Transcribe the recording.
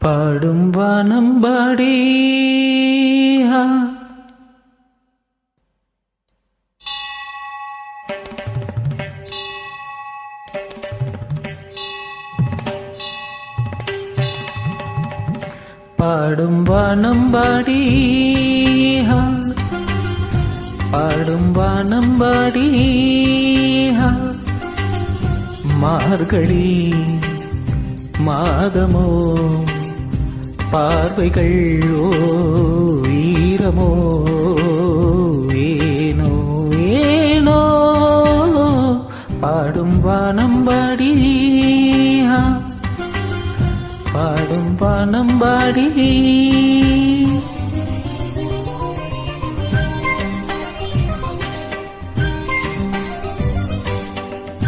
பாடும் வானம் பாடி பாடும் வானம் பாடி பாடும் வானம் பாடி மார்கழி மாதமோ பார்வைகள் ஈரமோ ஏனோ ஏனோ பாடும் வானம்பாடி பாடும் வானம்பாடி